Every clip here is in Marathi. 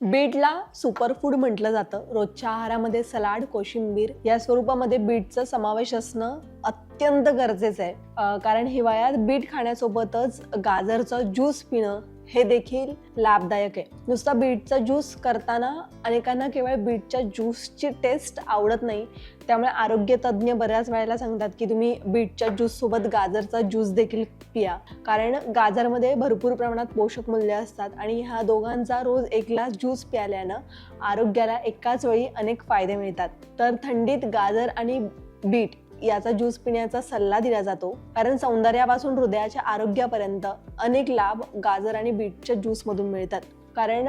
बीटला सुपरफूड म्हटलं जातं. रोजच्या आहारामध्ये सलाड कोशिंबीर या स्वरूपामध्ये बीटचा समावेश असणं अत्यंत गरजेचं आहे. कारण हिवाळ्यात बीट खाण्यासोबतच गाजरचं ज्यूस पिणं हे देखील लाभदायक आहे. नुसता बीटचा ज्यूस करताना अनेकांना केवळ बीटच्या ज्यूसची टेस्ट आवडत नाही त्यामुळे आरोग्य तज्ज्ञ बऱ्याच वेळेला सांगतात की तुम्ही बीटच्या ज्यूससोबत गाजरचा ज्यूस देखील पिया. कारण गाजरमध्ये भरपूर प्रमाणात पोषक मूल्य असतात आणि ह्या दोघांचा रोज एक ग्लास ज्यूस प्यायल्यानं आरोग्याला एकाच वेळी अनेक फायदे मिळतात. तर थंडीत गाजर आणि बीट याचा ज्यूस पिण्याचा सल्ला दिला जातो. कारण सौंदर्यापासून हृदयाच्या आरोग्यापर्यंत अनेक लाभ गाजर आणि बीटच्या ज्यूसमधून मिळतात. कारण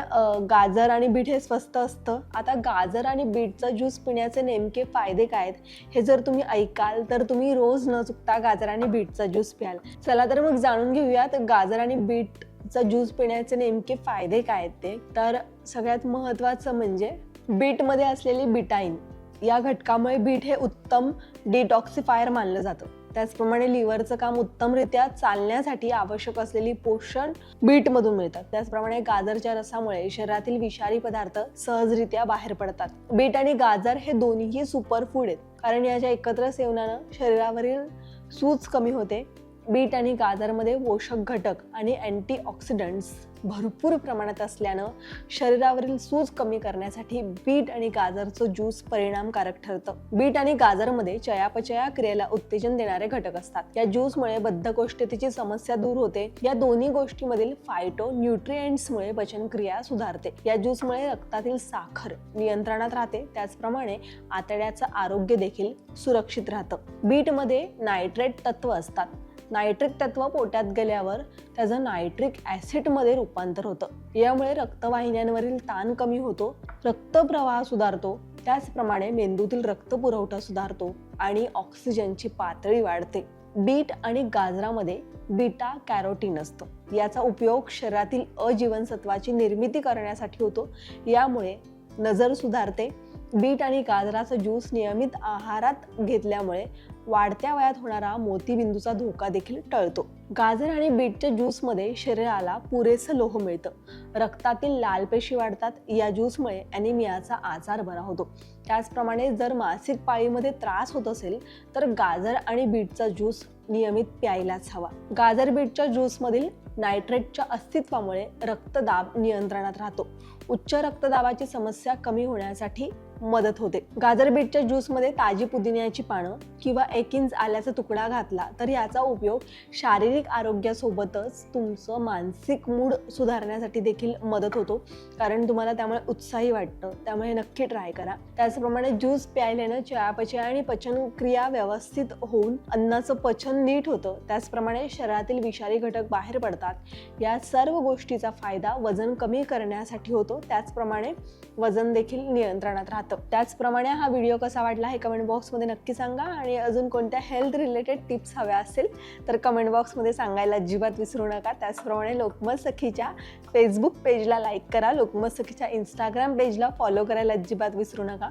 गाजर आणि बीट हे स्वस्त असतं. आता गाजर आणि बीटचा ज्यूस पिण्याचे नेमके फायदे काय आहेत हे जर तुम्ही ऐकाल तर तुम्ही रोज न चुकता गाजर आणि बीटचा ज्यूस प्याल. चला तर मग जाणून घेऊयात गाजर आणि बीटचा ज्यूस पिण्याचे नेमके फायदे काय आहेत ते. तर सगळ्यात महत्त्वाचं म्हणजे बीटमध्ये असलेली बिटाईन. या घटकामुळे बीट हे उत्तम डिटॉक्सिफायर मानलं जातं. त्याचप्रमाणे लिव्हरचं काम उत्तमरित्या चालण्यासाठी आवश्यक असलेली पोषण बीटमधून मिळतात त्याचप्रमाणे गाजरच्या रसामुळे शरीरातील विषारी पदार्थ सहजरित्या बाहेर पडतात. बीट आणि गाजर हे दोन्हीही सुपर फूड आहेत. कारण याच्या एकत्र सेवनानं शरीरावरील सूज कमी होते बीट आणि गाजरमध्ये पोषक घटक आणि अँटीऑक्सिडंट्स भरपूर प्रमाणात असल्यानं शरीरावरील सूज कमी करण्यासाठी बीट आणि गाजरचं ज्यूस परिणामकारक ठरतं. बीट आणि गाजरमध्ये चयापचया क्रियेला उत्तेजन देणारे घटक असतात. या ज्यूसमुळे बद्धकोष्ठतेची समस्या दूर होते. या दोन्ही गोष्टीमधील फायटो न्यूट्रिएंट्समुळे पचनक्रिया सुधारते. या ज्यूसमुळे रक्तातील साखर नियंत्रणात राहते. त्याचप्रमाणे आतड्याचं आरोग्य देखील सुरक्षित राहतं. बीटमध्ये नायट्रेट तत्व असतात. नायट्रिक तत्व पोटात गेल्यावर त्याचं नायट्रिक ॲसिडमध्ये रूपांतर होतं. यामुळे रक्तवाहिन्यांवरील ताण कमी होतो रक्तप्रवाह सुधारतो त्याचप्रमाणे मेंदूतील रक्तपुरवठा सुधारतो आणि ऑक्सिजनची पातळी वाढते. बीट आणि गाजरामध्ये बीटा कॅरोटीन असतं. याचा उपयोग शरीरातील अजीवनसत्वाची निर्मिती करण्यासाठी होतो. यामुळे नजर सुधारते. बीट आणि गाजराचा ज्यूस नियमित आहारात घेतल्यामुळे वाढत्या वयात होणारा मोतीबिंदूचा धोका देखील टळतो. गाजर आणि बीटच्या ज्यूसमध्ये शरीराला पुरेसं लोह मिळतं. रक्तातील लाल पेशी वाढतात. या ज्यूसमुळे ॲनिमियाचा आजार बरा होतो. त्याचप्रमाणे जर मासिक पाळीमध्ये त्रास होत असेल तर गाजर आणि बीटचा ज्यूस नियमित प्यायलाच हवा. गाजर बीटच्या ज्यूसमधील नायट्रेटच्या अस्तित्वामुळे रक्तदाब नियंत्रणात राहतो. उच्च रक्तदाबाची समस्या कमी होण्यासाठी मदत होते. गाजर बीटच्या ज्यूसमध्ये ताजी पुदिन्याची पानं किंवा एकिन्स आल्याचा तुकडा घातला तर याचा उपयोग शारीरिक आरोग्यासोबतच तुमचं मानसिक मूड सुधारण्यासाठी देखील मदत होतो. कारण तुम्हाला त्यामुळे उत्साही वाटतं. त्यामुळे नक्की ट्राय करा. त्याचप्रमाणे ज्यूस प्यायल्यानं चयापचय आणि पचनक्रिया व्यवस्थित होऊन अन्नाचं पचन नीट होतं. त्याचप्रमाणे शरीरातील विषारी घटक बाहेर पडतात. या सर्व गोष्टीचा फायदा वजन कमी करण्यासाठी होतो. त्याचप्रमाणे वजन देखील नियंत्रणात राहतं. त्याचप्रमाणे हा व्हिडिओ कसा वाटला हे कमेंट बॉक्समध्ये नक्की सांगा आणि अजून अजून कोणत्या हेल्थ रिलेटेड टिप्स हव्या असतील तर कमेंट बॉक्समध्ये सांगायला अजिबात विसरू नका. त्याचप्रमाणे लोकमत सखीच्या फेसबुक पेजला लाईक करा. लोकमत सखीच्या इंस्टाग्राम पेजला फॉलो करायला अजिबात विसरू नका.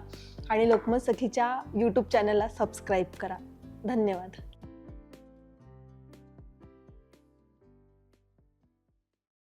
आणि लोकमत सखीच्या यूट्यूब चॅनलला सबस्क्राईब करा. धन्यवाद.